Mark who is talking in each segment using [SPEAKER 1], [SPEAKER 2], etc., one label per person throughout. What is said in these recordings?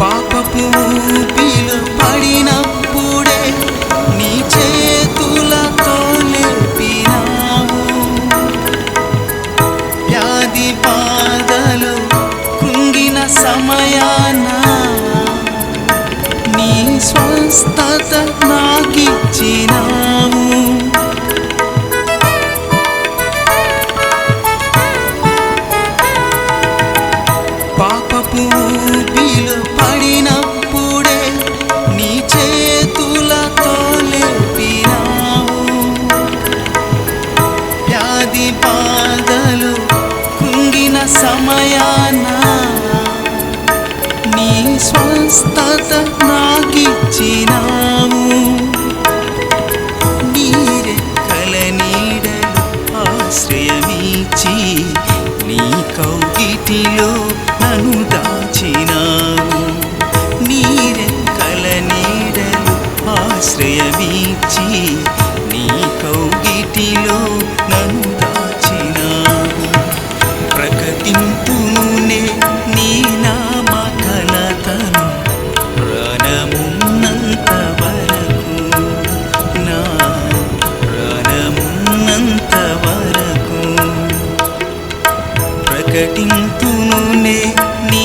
[SPEAKER 1] పాపపు ఊపిలో పడినప్పుడే నీ చేతులతో లేపినావు. వ్యాధి బాధలు కృంగిన సమయాన నీ స్వస్థత నాకిచ్చినావు. పాపపు ఊపిలో నీ స్వస్థత నాకిచ్చినావు. నీరెక్కల నీడలు ఆశ్రయమిచ్చి నీ కౌగిటిలో నన్ను దాచినావు. నీరెక్కల నీడలు ఆశ్రయమిచ్చి నీ కౌగిటిలో నన్ను దాచినావు. ప్రకటింతునునే నీ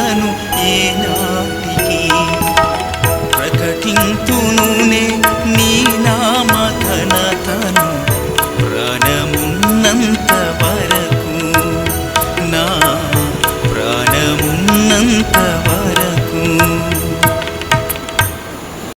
[SPEAKER 1] verano